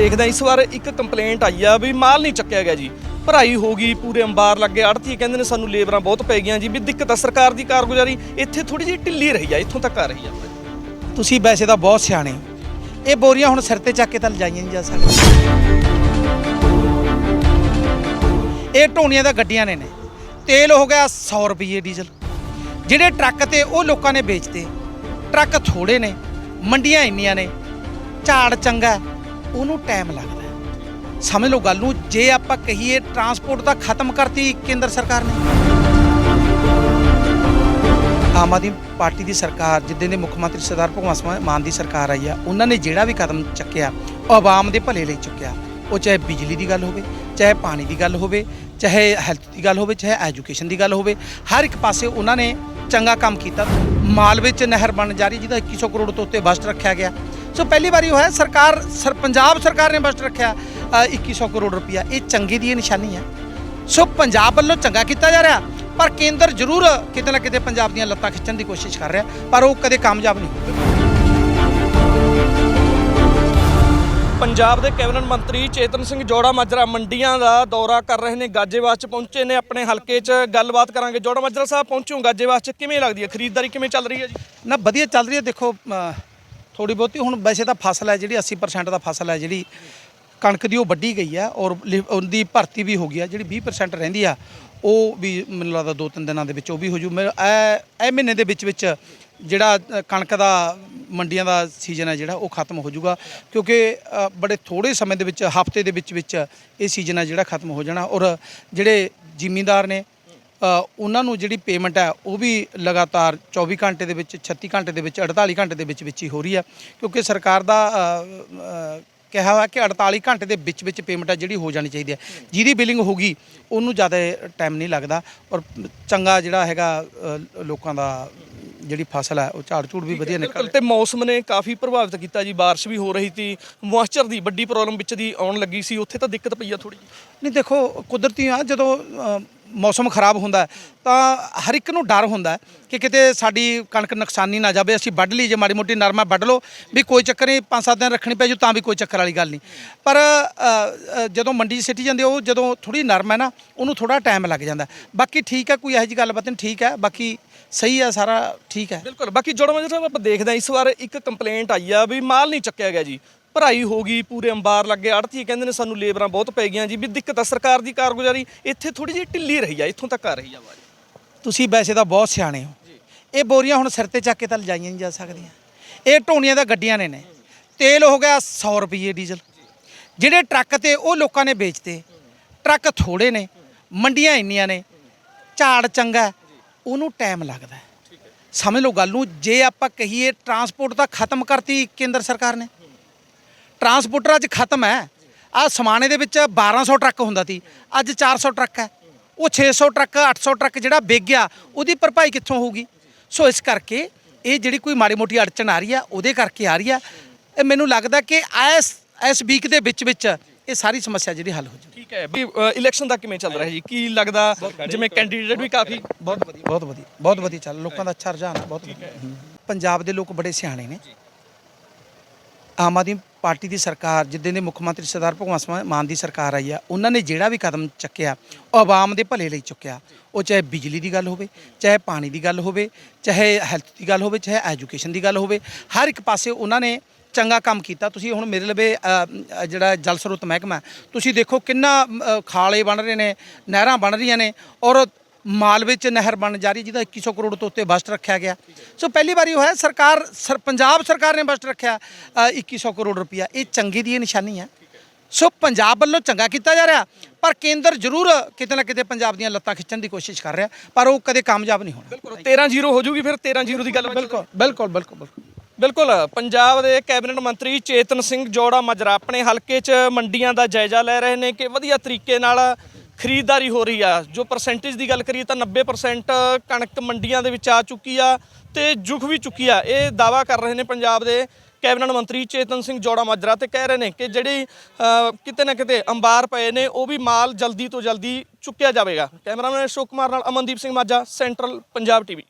ਦੇਖਦੇ ਹਾਂ। ਇਸ ਵਾਰ ਇੱਕ ਕੰਪਲੇਂਟ ਆਈ ਆ ਵੀ ਮਾਲ ਨਹੀਂ ਚੱਕਿਆ ਗਿਆ ਜੀ। ਭਰਾਈ ਹੋ ਗਈ ਪੂਰੇ ਅੰਬਾਰ ਲੱਗੇ ਆੜਤੀ ਕਹਿੰਦੇ ਨੇ ਸਾਨੂੰ ਲੇਬਰਾਂ ਬਹੁਤ ਪੈ ਗਈਆਂ ਜੀ। ਵੀ ਦਿੱਕਤ ਆ ਸਰਕਾਰ ਦੀ ਕਾਰਗੁਜ਼ਾਰੀ ਇੱਥੇ ਥੋੜੀ ਜਿਹੀ ਢਿੱਲੀ ਰਹੀ ਆ ਇੱਥੋਂ ਤੱਕ ਆ ਰਹੀ ਆ। ਤੁਸੀਂ ਵੈਸੇ ਤਾਂ ਬਹੁਤ ਸਿਆਣੇ ਹੋ। ਇਹ ਬੋਰੀਆਂ ਹੁਣ ਸਿਰ ਤੇ ਚੱਕ ਕੇ ਤਾਂ ਲਿਜਾਈਆਂ ਨਹੀਂ ਜਾ ਸਕਦੀਆਂ। ਇਹ ਢੋਣੀਆਂ ਦਾ ਗੱਡੀਆਂ ਨੇ ਨੇ। ਤੇਲ ਹੋ ਗਿਆ 100 ਰੁਪਏ ਡੀਜ਼ਲ। ਜਿਹੜੇ ਟਰੱਕ ਤੇ ਉਹ ਲੋਕਾਂ ਨੇ ਵੇਚਤੇ ਟਰੱਕ ਥੋੜੇ ਨੇ ਮੰਡੀਆਂ ਇੰਨੀਆਂ ਨੇ। ਝਾੜ ਚੰਗਾ ਹੈ, ਉਹਨੂੰ ਟਾਈਮ ਲੱਗਦਾ ਸਮਝ ਲਓ ਗੱਲ ਨੂੰ, ਜੇ ਆਪਾਂ ਕਹੀਏ ਟਰਾਂਸਪੋਰਟ ਤਾਂ ਖਤਮ ਕਰਤੀ ਕੇਂਦਰ ਸਰਕਾਰ ਨੇ। ਆਮ ਆਦਮੀ ਪਾਰਟੀ ਦੀ ਸਰਕਾਰ, ਜਿੱਦਾਂ ਦੇ ਮੁੱਖ ਮੰਤਰੀ ਸਰਦਾਰ ਭਗਵੰਤ ਮਾਨ ਦੀ ਸਰਕਾਰ ਆਈ ਆ, ਉਹਨਾਂ ਨੇ ਜਿਹੜਾ ਵੀ ਕਦਮ ਚੱਕਿਆ, ਉਹ ਆਵਾਮ ਦੇ ਭਲੇ ਲਈ ਚੁੱਕਿਆ। ਉਹ ਚਾਹੇ ਬਿਜਲੀ ਦੀ ਗੱਲ ਹੋਵੇ, ਚਾਹੇ ਪਾਣੀ ਦੀ ਗੱਲ ਹੋਵੇ, ਚਾਹੇ ਹੈਲਥ ਦੀ ਗੱਲ ਹੋਵੇ, ਚਾਹੇ ਐਜੂਕੇਸ਼ਨ ਦੀ ਗੱਲ ਹੋਵੇ, ਹਰ ਇੱਕ ਪਾਸੇ ਉਹਨਾਂ ਨੇ ਚੰਗਾ ਕੰਮ ਕੀਤਾ। ਮਾਲਵੇ ਚ ਨਹਿਰ ਬਣ ਜਾ ਰਹੀ, ਜਿਹਦਾ 2100 ਕਰੋੜ ਤੋਂ ਉੱਤੇ ਬਜਟ ਰੱਖਿਆ ਗਿਆ। ਸੋ ਪਹਿਲੀ ਵਾਰੀ ਹੋਇਆ ਸਰਕਾਰ ਸਰ ਪੰਜਾਬ ਸਰਕਾਰ ਨੇ ਬਜਟ ਰੱਖਿਆ ਅ, 2100 ਕਰੋੜ ਰੁਪਇਆ ਇਹ ਚੰਗੇ ਦੀ ਨਿਸ਼ਾਨੀ ਹੈ। ਸੋ ਪੰਜਾਬ ਵੱਲੋਂ ਚੰਗਾ ਕੀਤਾ ਜਾ ਰਿਹਾ ਪਰ ਕੇਂਦਰ ਜ਼ਰੂਰ ਕਿਤੇ ਨਾ ਕਿਤੇ ਪੰਜਾਬ ਦੀਆਂ ਲੱਤਾਂ ਖਿੱਚਣ ਦੀ ਕੋਸ਼ਿਸ਼ ਕਰ ਰਿਹਾ ਪਰ ਉਹ ਕਦੇ ਕਾਮਯਾਬ ਨਹੀਂ ਹੋਊਗਾ ਪੰਜਾਬ ਦੇ ਕੈਬਨਿਟ ਮੰਤਰੀ ਚੇਤਨ ਸਿੰਘ ਜੋੜਾ ਮਾਜਰਾ ਮੰਡੀਆਂ ਦਾ ਦੌਰਾ ਕਰ ਰਹੇ ਨੇ ਗਾਜੇਵਾਸ ਚ ਪਹੁੰਚੇ ਨੇ ਆਪਣੇ ਹਲਕੇ 'ਚ। ਗੱਲਬਾਤ ਕਰਾਂਗੇ। ਜੋੜਾ ਮਾਜਰਾ ਸਾਹਿਬ ਪਹੁੰਚੋ। ਗਾਜੇਵਾਸ 'ਚ ਕਿਵੇਂ ਲੱਗਦੀ ਹੈ? ਖਰੀਦਦਾਰੀ ਕਿਵੇਂ ਚੱਲ ਰਹੀ ਹੈ ਜੀ? ਨਾ ਵਧੀਆ ਚੱਲ ਰਹੀ ਹੈ। ਦੇਖੋ ਥੋੜੀ ਬਹੁਤੀ। ਹੁਣ ਵੈਸੇ ਤਾਂ ਫਸਲ ਹੈ ਜਿਹੜੀ 80% ਦਾ ਫਸਲ ਹੈ ਜਿਹੜੀ ਕਣਕ ਦੀ ਉਹ ਵੱਢੀ ਗਈ ਹੈ ਔਰ ਲਿ- ਉਹਦੀ ਭਰਤੀ ਵੀ ਹੋ ਗਈ ਆ ਜਿਹੜੀ 20% ਰਹਿੰਦੀ ਆ ਉਹ ਵੀ ਮੈਨੂੰ ਲੱਗਦਾ ਦੋ ਤਿੰਨ ਦਿਨਾਂ ਦੇ ਵਿੱਚ ਉਹ ਵੀ ਹੋ ਜੂ। ਮੈਂ ਇਹ ਇਹ ਮਹੀਨੇ ਦੇ ਵਿੱਚ ਵਿੱਚ ਜਿਹੜਾ ਅ, ਕਣਕ ਦਾ ਮੰਡੀਆਂ ਦਾ ਸੀਜ਼ਨ ਹੈ ਜਿਹੜਾ ਉਹ ਖਤਮ ਹੋ ਜਾਊਗਾ ਕਿਉਂਕਿ ਅ, ਬੜੇ ਥੋੜੇ ਸਮੇਂ ਦੇ ਵਿੱਚ ਹਫ਼ਤੇ ਦੇ ਵਿੱਚ ਵਿੱਚ ਇਹ ਸੀਜ਼ਨ ਹੈ ਜਿਹੜਾ ਖਤਮ ਹੋ ਜਾਣਾ ਔਰ ਜਿਹੜੇ ਜ਼ਿਮੀਂਦਾਰ ਨੇ ਉਹਨਾਂ ਨੂੰ ਜਿਹੜੀ ਪੇਮੈਂਟ ਹੈ ਉਹ ਵੀ ਲਗਾਤਾਰ 24 ਘੰਟੇ ਦੇ ਵਿੱਚ 36 ਘੰਟੇ ਦੇ ਵਿੱਚ 48 ਘੰਟੇ ਦੇ ਵਿੱਚ ਵਿੱਚ ਹੀ ਹੋ ਰਹੀ ਹੈ। ਕਿਉਂਕਿ ਸਰਕਾਰ ਦਾ ਕਿਹਾ ਹੋਇਆ ਕਿ 48 ਘੰਟੇ ਦੇ ਵਿੱਚ ਵਿੱਚ ਪੇਮੈਂਟ ਹੈ ਜਿਹੜੀ ਹੋ ਜਾਣੀ ਚਾਹੀਦੀ ਹੈ। ਜਿਹਦੀ ਬਿਲਿੰਗ ਹੋਗੀ ਉਹਨੂੰ ਜ਼ਿਆਦਾ ਟਾਈਮ ਨਹੀਂ ਲੱਗਦਾ ਔਰ ਚੰਗਾ ਜਿਹੜਾ ਹੈਗਾ ਲੋਕਾਂ ਦਾ ਜਿਹੜੀ ਫਸਲ ਹੈ ਉਹ ਝਾੜ ਝੂੜ ਵੀ ਵਧੀਆ ਨਿਕਲ ਤੇ ਮੌਸਮ ਨੇ ਕਾਫੀ ਪ੍ਰਭਾਵਿਤ ਕੀਤਾ ਜੀ। ਬਾਰਿਸ਼ ਵੀ ਹੋ ਰਹੀ ਸੀ ਮੋਇਸਚਰ ਦੀ ਵੱਡੀ ਪ੍ਰੋਬਲਮ ਵਿੱਚ ਦੀ ਆਉਣ ਲੱਗੀ ਸੀ। ਉੱਥੇ ਤਾਂ ਦਿੱਕਤ ਪਈ ਆ ਥੋੜੀ ਨਹੀਂ ਦੇਖੋ ਕੁਦਰਤੀ ਆ ਜਦੋਂ ਮੌਸਮ ਖਰਾਬ ਹੁੰਦਾ ਤਾਂ ਹਰ ਇੱਕ ਨੂੰ ਡਰ ਹੁੰਦਾ ਕਿ ਕਿਤੇ ਸਾਡੀ ਕਣਕ ਨੁਕਸਾਨੀ ਨਾ ਜਾਵੇ, ਅਸੀਂ ਵੱਢ ਲਈ, ਜੇ ਮਾੜੀ ਮੋਟੀ ਨਰਮਾ ਵੱਢ ਲਓ, ਵੀ ਕੋਈ ਚੱਕਰ ਨਹੀਂ, ਪੰਜ ਸੱਤ ਦਿਨ ਰੱਖਣੀ ਪੈ ਜੂ, ਤਾਂ ਵੀ ਕੋਈ ਚੱਕਰ ਵਾਲੀ ਗੱਲ ਨਹੀਂ। ਪਰ ਜਦੋਂ ਮੰਡੀ 'ਚ ਸਿੱਟੀ ਜਾਂਦੇ ਉਹ ਜਦੋਂ ਥੋੜੀ ਨਰਮ ਹੈ ਨਾ, ਉਹਨੂੰ ਥੋੜਾ ਟਾਈਮ ਲੱਗ ਜਾਂਦਾ ਬਾਕੀ ਠੀਕ ਹੈ, ਕੋਈ ਇਹੋ ਜਿਹੀ ਗੱਲਬਾਤ ਨਹੀਂ, ਠੀਕ ਹੈ, ਬਾਕੀ ਸਹੀ ਹੈ, ਸਾਰਾ ਠੀਕ ਹੈ। ਬਿਲਕੁਲ, ਬਾਕੀ ਜੋੜਾ ਮਾਜਰਾ ਸਾਹਿਬ, ਆਪਾਂ ਦੇਖਦੇ ਹਾਂ, ਇਸ ਵਾਰ ਇੱਕ ਕੰਪਲੇਂਟ ਆਈ ਆ ਵੀ ਮਾਲ ਨਹੀਂ ਚੱਕਿਆ ਗਿਆ ਜੀ। ਭਰਾਈ ਹੋ ਗਈ ਪੂਰੇ ਅੰਬਾਰ ਲੱਗੇ ਆੜਤੀ ਕਹਿੰਦੇ ਨੇ ਸਾਨੂੰ ਲੇਬਰਾਂ ਬਹੁਤ ਪੈ ਗਈਆਂ ਜੀ। ਵੀ ਦਿੱਕਤ ਆ ਸਰਕਾਰ ਦੀ ਕਾਰਗੁਜ਼ਾਰੀ ਇੱਥੇ ਥੋੜੀ ਜਿਹੀ ਢਿੱਲੀ ਰਹੀ ਆ ਇੱਥੋਂ ਤੱਕ ਆ ਰਹੀ ਆ ਆਵਾਜ਼। ਤੁਸੀਂ ਵੈਸੇ ਤਾਂ ਬਹੁਤ ਸਿਆਣੇ ਹੋ। ਇਹ ਬੋਰੀਆਂ ਹੁਣ ਸਿਰ ਤੇ ਚੱਕ ਕੇ ਤਾਂ ਲਿਜਾਈਆਂ ਨਹੀਂ ਜਾ ਸਕਦੀਆਂ। ਇਹ ਢੋਣੀਆਂ ਦਾ ਗੱਡੀਆਂ ਨੇ ਨੇ। ਤੇਲ ਹੋ ਗਿਆ 100 ਰੁਪਏ ਡੀਜ਼ਲ। ਜਿਹੜੇ ਟਰੱਕ ਤੇ ਉਹ ਲੋਕਾਂ ਨੇ ਵੇਚਤੇ ਟਰੱਕ ਥੋੜੇ ਨੇ ਮੰਡੀਆਂ ਇੰਨੀਆਂ ਨੇ ਝਾੜ ਚੰਗਾ ਉਹਨੂੰ ਟਾਈਮ ਲੱਗਦਾ। ਸਮਝ ਲਓ ਗੱਲ ਨੂੰ ਜੇ ਆਪਾਂ ਕਹੀਏ ਟਰਾਂਸਪੋਰਟ ਤਾਂ ਖਤਮ ਕਰਤੀ ਕੇਂਦਰ ਸਰਕਾਰ ਨੇ। ਟਰਾਂਸਪੋਰਟਰ ਅੱਜ ਖਤਮ ਹੈ। ਆ ਸਮਾਨੇ ਦੇ ਵਿੱਚ 1200 ਟਰੱਕ ਹੁੰਦਾ ਸੀ। ਅੱਜ 400 ਟਰੱਕ ਹੈ। ਉਹ 600 ਟਰੱਕ 800 ਟਰੱਕ ਜਿਹੜਾ ਵਿਕ ਗਿਆ ਉਹਦੀ ਭਰਪਾਈ ਕਿੱਥੋਂ ਹੋਊਗੀ? ਸੋ ਇਸ ਕਰਕੇ ਇਹ ਜਿਹੜੀ ਕੋਈ ਮਾੜੀ ਮੋਟੀ ਅੜਚਣ ਆ ਰਹੀ ਆ ਉਹਦੇ ਕਰਕੇ ਆ ਰਹੀ ਆ ਇਹ ਮੈਨੂੰ ਲੱਗਦਾ ਕਿ ਇਸ ਇਸ ਵੀਕ ਦੇ ਵਿੱਚ ਵਿੱਚ ਇਹ ਸਾਰੀ ਸਮੱਸਿਆ ਜਿਹੜੀ ਹੱਲ ਹੋ ਜਾਊ। ਠੀਕ ਹੈ ਵੀ ਇਲੈਕਸ਼ਨ ਦਾ ਕਿਵੇਂ ਚੱਲ ਰਿਹਾ ਜੀ? ਕੀ ਲੱਗਦਾ? ਜਿਵੇਂ ਕੈਂਡੀਡੇਟ ਵੀ ਕਾਫੀ ਬਹੁਤ ਵਧੀਆ ਬਹੁਤ ਵਧੀਆ ਬਹੁਤ ਵਧੀਆ ਚੱਲ ਲੋਕਾਂ ਦਾ ਅੱਛਾ ਰੁਝਾਨ ਬਹੁਤ ਵਧੀਆ। ਹੂੰ। ਪੰਜਾਬ ਦੇ ਲੋਕ ਬੜੇ ਸਿਆਣੇ ਨੇ। ਆਮ ਆਦਮੀ ਪਾਰਟੀ ਦੀ ਸਰਕਾਰ, ਜਿੱਦਾਂ ਦੇ ਮੁੱਖ ਮੰਤਰੀ ਸਰਦਾਰ ਭਗਵੰਤ ਸਿੰਘ ਮਾਨ ਦੀ ਸਰਕਾਰ ਆਈ ਆ, ਉਹਨਾਂ ਨੇ ਜਿਹੜਾ ਵੀ ਕਦਮ ਚੱਕਿਆ, ਉਹ ਆਵਾਮ ਦੇ ਭਲੇ ਲਈ ਚੁੱਕਿਆ। ਉਹ ਚਾਹੇ ਬਿਜਲੀ ਦੀ ਗੱਲ ਹੋਵੇ, ਚਾਹੇ ਪਾਣੀ ਦੀ ਗੱਲ ਹੋਵੇ, ਚਾਹੇ ਹੈਲਥ ਦੀ ਗੱਲ ਹੋਵੇ, ਚਾਹੇ ਐਜੂਕੇਸ਼ਨ ਦੀ ਗੱਲ ਹੋਵੇ, ਹਰ ਇੱਕ ਪਾਸੇ ਉਹਨਾਂ ਨੇ ਚੰਗਾ ਕੰਮ ਕੀਤਾ। ਤੁਸੀਂ ਹੁਣ ਮੇਰੇ ਲਵੇ ਜਿਹੜਾ ਜਲ ਸਰੋਤ ਮਹਿਕਮਾ, ਤੁਸੀਂ ਦੇਖੋ ਕਿੰਨਾ ਖਾਲੇ ਬਣ ਰਹੇ ਨੇ, ਨਹਿਰਾਂ ਬਣ ਰਹੀਆਂ ਨੇ ਔਰ ਮਾਲਵੇ ਚ ਨਹਿਰ ਬਣ ਜਾ ਰਹੀ ਜਿਹਦਾ 2100 ਕਰੋੜ ਤੋਂ ਉੱਤੇ ਬਜਟ ਰੱਖਿਆ ਗਿਆ। ਸੋ ਪਹਿਲੀ ਵਾਰੀ ਹੋਇਆ ਸਰਕਾਰ ਸਰ ਪੰਜਾਬ ਸਰਕਾਰ ਨੇ ਬਜਟ ਰੱਖਿਆ ਅ, 2100 ਕਰੋੜ ਰੁਪਇਆ। ਇਹ ਚੰਗੇ ਦੀ ਨਿਸ਼ਾਨੀ ਹੈ। ਸੋ ਪੰਜਾਬ ਵੱਲੋਂ ਚੰਗਾ ਕੀਤਾ ਜਾ ਰਿਹਾ ਪਰ ਕੇਂਦਰ ਜ਼ਰੂਰ ਕਿਤੇ ਨਾ ਕਿਤੇ ਪੰਜਾਬ ਦੀਆਂ ਲੱਤਾਂ ਖਿੱਚਣ ਦੀ ਕੋਸ਼ਿਸ਼ ਕਰ ਰਿਹਾ ਪਰ ਉਹ ਕਦੇ ਕਾਮਯਾਬ ਨਹੀਂ ਹੋਣਾ। ਬਿਲਕੁਲ 13-0 ਹੋ ਜੂਗੀ ਫਿਰ 13-0 ਦੀ ਗੱਲ ਬਿਲਕੁਲ ਬਿਲਕੁਲ ਬਿਲਕੁਲ ਬਿਲਕੁਲ। ਬਿਲਕੁਲ ਪੰਜਾਬ ਦੇ ਕੈਬਨਿਟ ਮੰਤਰੀ ਚੇਤਨ ਸਿੰਘ ਜੋੜਾ ਮਜਰਾ ਆਪਣੇ ਹਲਕੇ 'ਚ ਮੰਡੀਆਂ ਦਾ ਜਾਇਜ਼ਾ ਲੈ ਰਹੇ ਨੇ ਕਿ ਵਧੀਆ ਤਰੀਕੇ ਨਾਲ ਖਰੀਦਦਾਰੀ ਹੋ ਰਹੀ ਆ। ਜੋ ਪਰਸੈਂਟੇਜ ਦੀ ਗੱਲ ਕਰੀਏ ਤਾਂ 90% ਕਣਕ ਮੰਡੀਆਂ ਦੇ ਵਿੱਚ ਆ ਚੁੱਕੀ ਆ ਤੇ ਜੁਖ ਵੀ ਚੁੱਕੀ ਆ। ਇਹ ਦਾਵਾ ਕਰ ਰਹੇ ਨੇ ਪੰਜਾਬ ਦੇ ਕੈਬਨਿਟ ਮੰਤਰੀ ਚੇਤਨ ਸਿੰਘ ਜੋੜਾ ਮਾਜਰਾ ਤੇ ਕਹਿ ਰਹੇ ਨੇ ਕਿ ਜਿਹੜੀ ਕਿਤੇ ਨਾ ਕਿਤੇ ਅੰਬਾਰ ਪਏ ਨੇ, ਉਹ ਵੀ ਮਾਲ ਜਲਦੀ ਤੋਂ ਜਲਦੀ ਚੁੱਕਿਆ ਜਾਵੇਗਾ। ਕੈਮਰਾਮੈਨ ਅਸ਼ੋਕ ਕੁਮਾਰ ਨਾਲ ਅਮਨਦੀਪ ਸਿੰਘ ਮਾਝਾ ਸੈਂਟਰਲ ਪੰਜਾਬ ਟੀਵੀ।